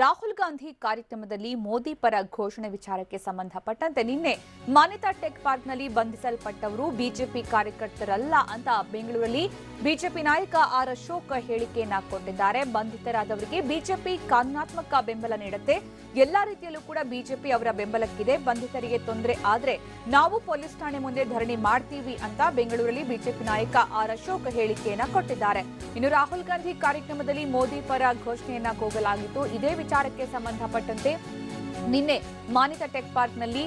ರಾಹುಲ್ ಗಾಂಧಿ ಕಾರ್ಯಕ್ರಮದಲ್ಲಿ ಮೋದಿ ಪರ ಘೋಷಣೆ ವಿಚಾರಕ್ಕೆ ಸಂಬಂಧಪಟ್ಟಂತೆ ನಿನ್ನೆ ಮಾನ್ಯತಾ ಟೆಕ್ ಪಾರ್ಕ್ನಲ್ಲಿ ಬಂಧಿಸಲ್ಪಟ್ಟವರು ಬಿಜೆಪಿ ಕಾರ್ಯಕರ್ತರಲ್ಲ ಅಂತ ಬೆಂಗಳೂರಲ್ಲಿ ಬಿಜೆಪಿ ನಾಯಕ ಆರ್ ಅಶೋಕ್ ಹೇಳಿಕೆಯನ್ನ ಕೊಟ್ಟಿದ್ದಾರೆ. ಬಂಧಿತರಾದವರಿಗೆ ಬಿಜೆಪಿ ಕಾನೂನಾತ್ಮಕ ಬೆಂಬಲ ನೀಡುತ್ತೆ. ಎಲ್ಲಾ ರೀತಿಯಲ್ಲೂ ಕೂಡ ಬಿಜೆಪಿ ಅವರ ಬೆಂಬಲಕ್ಕಿದೆ. ಬಂಧಿತರಿಗೆ ತೊಂದರೆ ಆದರೆ ನಾವು ಪೊಲೀಸ್ ಠಾಣೆ ಮುಂದೆ ಧರಣಿ ಮಾಡ್ತೀವಿ ಅಂತ ಬೆಂಗಳೂರಲ್ಲಿ ಬಿಜೆಪಿ ನಾಯಕ ಆರ್ ಅಶೋಕ್ ಹೇಳಿಕೆಯನ್ನ ಕೊಟ್ಟಿದ್ದಾರೆ. ಇನ್ನು ರಾಹುಲ್ ಗಾಂಧಿ ಕಾರ್ಯಕ್ರಮದಲ್ಲಿ ಮೋದಿ ಪರ ಘೋಷಣೆಯನ್ನ ಕೂಗಲಾಗಿತ್ತು. ಇದೇ ವಿಚಾರಕ್ಕೆ ಸಂಬಂಧಪಟ್ಟಂತೆ ನಿನ್ನೆ ಮಾನಿತ ಟೆಕ್ ಪಾರ್ಕ್ನಲ್ಲಿ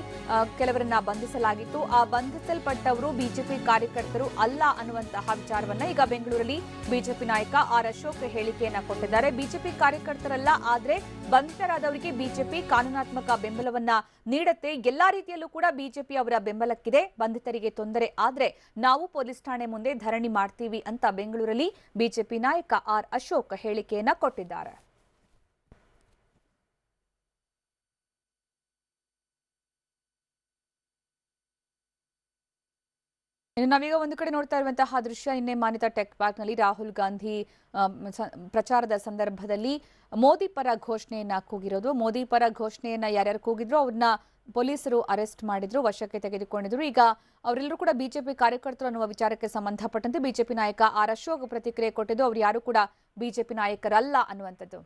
ಕೆಲವರನ್ನ ಬಂಧಿಸಲಾಗಿತ್ತು. ಆ ಬಂಧಿಸಲ್ಪಟ್ಟವರು ಬಿಜೆಪಿ ಕಾರ್ಯಕರ್ತರು ಅಲ್ಲ ಅನ್ನುವಂತಹ ವಿಚಾರವನ್ನ ಈಗ ಬೆಂಗಳೂರಲ್ಲಿ ಬಿಜೆಪಿ ನಾಯಕ ಆರ್ ಅಶೋಕ್ ಹೇಳಿಕೆಯನ್ನ ಕೊಟ್ಟಿದ್ದಾರೆ. ಬಿಜೆಪಿ ಕಾರ್ಯಕರ್ತರಲ್ಲ, ಆದ್ರೆ ಬಂಧಿತರಾದವರಿಗೆ ಬಿಜೆಪಿ ಕಾನೂನಾತ್ಮಕ ಬೆಂಬಲವನ್ನ ನೀಡುತ್ತೆ. ಎಲ್ಲಾ ರೀತಿಯಲ್ಲೂ ಕೂಡ ಬಿಜೆಪಿ ಅವರ ಬೆಂಬಲಕ್ಕಿದೆ. ಬಂಧಿತರಿಗೆ ತೊಂದರೆ ಆದ್ರೆ ನಾವು ಪೊಲೀಸ್ ಠಾಣೆ ಮುಂದೆ ಧರಣಿ ಮಾಡ್ತೀವಿ ಅಂತ ಬೆಂಗಳೂರಲ್ಲಿ ಬಿಜೆಪಿ ನಾಯಕ ಆರ್ ಅಶೋಕ್ ಹೇಳಿಕೆಯನ್ನ ಕೊಟ್ಟಿದ್ದಾರೆ. ಇನ್ನು ನಾವೀಗ ಒಂದು ಕಡೆ ನೋಡ್ತಾ ಇರುವಂತಹ ದೃಶ್ಯ ನಿನ್ನೆ ಮಾನಿತ ಟೆಕ್ ಪಾರ್ಕ್ನಲ್ಲಿ ರಾಹುಲ್ ಗಾಂಧಿ ಪ್ರಚಾರದ ಸಂದರ್ಭದಲ್ಲಿ ಮೋದಿ ಪರ ಘೋಷಣೆಯನ್ನ ಕೂಗಿರೋದು. ಮೋದಿ ಪರ ಘೋಷಣೆಯನ್ನ ಯಾರ್ಯಾರು ಕೂಗಿದ್ರು, ಅವ್ರನ್ನ ಪೊಲೀಸರು ಅರೆಸ್ಟ್ ಮಾಡಿದ್ರು, ವಶಕ್ಕೆ ತೆಗೆದುಕೊಂಡಿದ್ರು. ಈಗ ಅವರೆಲ್ಲರೂ ಕೂಡ ಬಿಜೆಪಿ ಕಾರ್ಯಕರ್ತರು ಅನ್ನುವ ವಿಚಾರಕ್ಕೆ ಸಂಬಂಧಪಟ್ಟಂತೆ ಬಿಜೆಪಿ ನಾಯಕ ಆರ್ ಅಶೋಕ್ ಪ್ರತಿಕ್ರಿಯೆ ಕೊಟ್ಟಿದ್ದು, ಅವ್ರು ಯಾರು ಕೂಡ ಬಿಜೆಪಿ ನಾಯಕರಲ್ಲ ಅನ್ನುವಂಥದ್ದು.